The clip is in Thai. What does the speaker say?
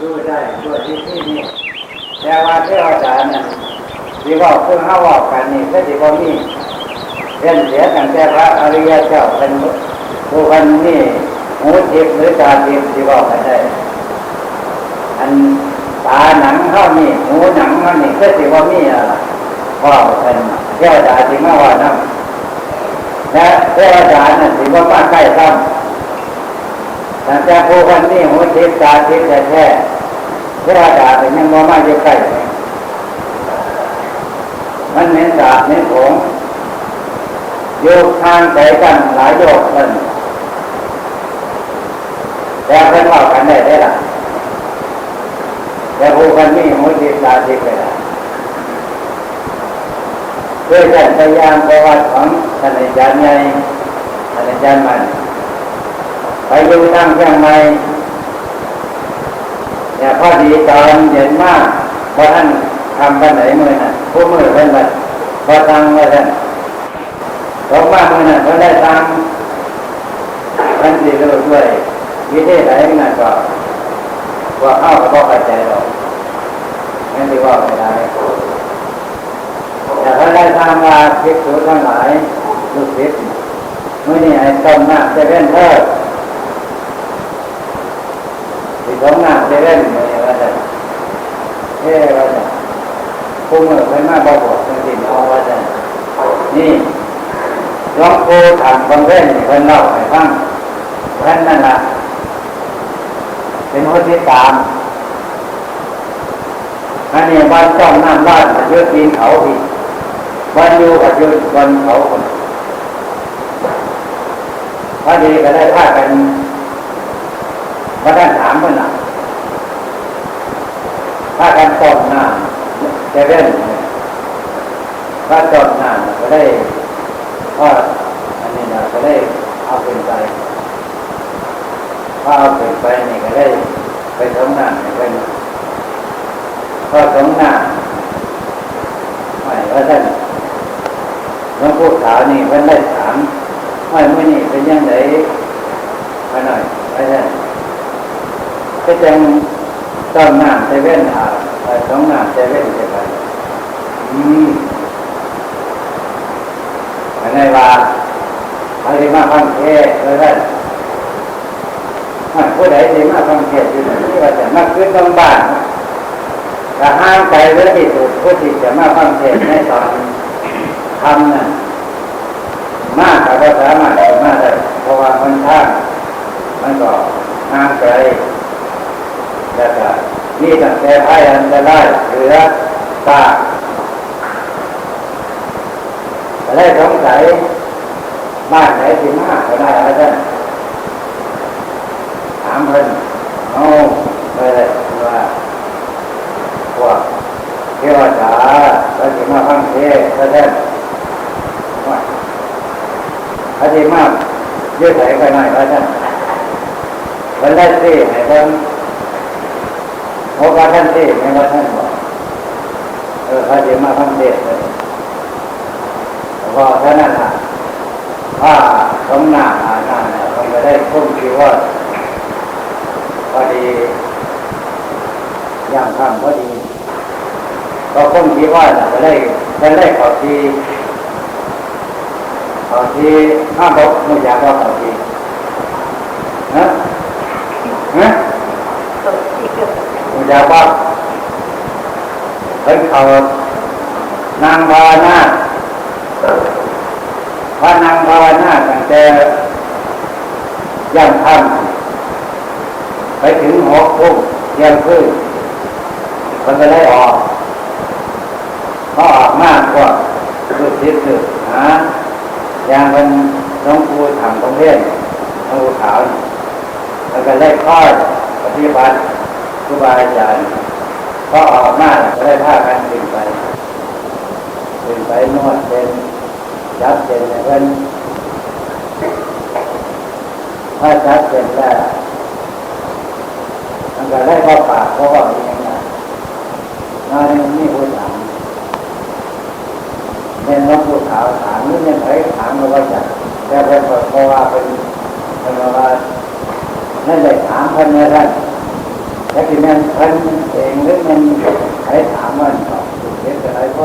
รู้ได้ตัวที่ที่นี่แต่ว่าเทวดาเนี่ยที่ว่าเพิ่งห้าว่ากันนี่ก็ที่ว่ามีเรียนเสียตั้งแต่พระอริยเจ้าเป็นผู้คนนี่หูทิพย์หรือตาทิพย์ที่ว่ากันได้อันตาหนังเข้านี่หูหนังมันนี่ก็ที่ว่ามีอะไรพ่อเป็นเทวดาที่มาว่านั่และเทวดาเนี่ยที่ว่ามาใกล้ซ้ำ แต่แต่ผู้คนนี่หูทิพย์ตาทิพย์แท้ๆเทวดาเป็นยังบ่มาอยู่ใกล้มันเหม็นสาบเหม็นผงโยกทางใจกันหลายโยกกันแต่เพิ่นเล่ากันได้ได้ละแต่ผู้คนนี้มุติตาทิพย์ไปละด้วยการพยายามประวัติของท่านอาจารย์ใหญ่ท่านอาจารย์มัน ไปอยู่ทางเชียงใหม่เนี่ยพอดีตอนเย็นมากพราะท่านทำกันไหนมือน่ะผู้มือเพิ่นบัดพอตังไว้ท่านตกมามือน่ะเพิ่นได้ตังท่านสิรู้ด้วยวิธีไหนนั่นก็ว่าเข้ากับพ่อเข้าใจหรอกนั่นที่ว่าไม่ได้แต่ท่าได้ทำมาพิกษุทั้งหลายลูกศิษย์มื่อนี้ไอ้ต้นมน้ำจะเป็นเพิ่ ที่ต้มน้ำจะเป็นมือนี้ว่าจะเฮ้ว่าจะผู้มือเพิ่นมาบอกบอกจริงๆเอาว่าจะนี่ลวงปู่ถามบางเรื่องเพิ่นเล่าให้ฟังเพิ่นนั่นล่ะเป็นคนที่ตามอันนี้บ้านจ้องน้ำบ้านอยืดปีนเขาอีกบ้านอยู่กับยืดบนเขาคนพอดีก็ได้พากัน มาด้านถามเพิ่นน่ะพากันต้มน้ำจะเล่นพระจอดนานก็ได้ก็อันนี้นะก็ได้เอาเป็นไปพอเอาเป็นไปนี่ก็ได้ไปสงนานเป็นพอสงนานไม่ว่าท่านหลวงปู่ขาวนี่เพิ่นได้ถามว่เมื่อนี่เป็นยังไงมาหน่อยว่าท่าน ก็จังต้นน้ำเซเว่นอาบสองน้ำเซเว่นใช่ไหมอืมอันนี้ว่าอะไรมาฟังเทศเลยท่านผู้ใดที่มาฟังเทศอยู่ที่ว่าจะมาขึ้นตรงบ้านจะห้างใจเรื่องที่สุดผู้ที่จะมาฟังเทศในตอนทำนั่นมากแต่ก็สามารถมาได้เพราะว่ามันท่างมันก็ห่างไก ลแล้วก็นี่ตั้งแต่ไพ่อันจะได้เหลือตาจะได้สงสัยบ้านไหนที่มากก็ได้แล้วท่านถามเพิ่นเอาไปเลยว่าพวกเทวดาแล้วที่มาฟังเทศน์แล้วท่านว่าอาทิมากเยืดไหลไปหน่อยแล้วท่านเพิ่นได้สิให้เพิ่น เพราะว่าท่านเทศไม่ว่าท่านบอกเออพระเจ้ามาท่านเทศเลยพอท่านนั้นอะว่าสมนาอาหน้าเนี่ยมันก็ได้พุ่มคิดว่าพอดีย่างข้ามพอดีก็พุ่มคิดว่าน่ะได้ก็ได้ขอทีขอทีห้าบกไม่อยากว่าขอทีนะนะ อ ยากว่าเป็นเขานางภาวนาพระนางภาวนาตั้งแต่ย่างค่ำไปถึงหกทุ่มเที่ยงคืนมันก็ได้ออกพอออกมากกว่าคือทิศคือหาอย่างเป็นน้องปูถังตรงเล่นน้องปูขาวแล้วก็ได้ค่อยปฏิบัติ ครูบาอาจารย์พอออกมาก็ได้พากันขึ้นไปขึ้นไปนวดเป็นจับเป็นเพื่อนถ้าจับเป็นแล้วมันก็ได้ก็ปากเพราะว่าอย่างนั้นนอนนี่พูดถามเนี่ยน้องพูดขาวถามนี่เนี่ยใครถามเราก็จับแต่เป็นเพราะว่าเป็นเป็นว่านั่นเลยถามเพิ่นเนี่ยท่าน แต่ที่นั่นเพิ่นเองหรือมันใครถามมันตอบถูกเล็กอะไรก็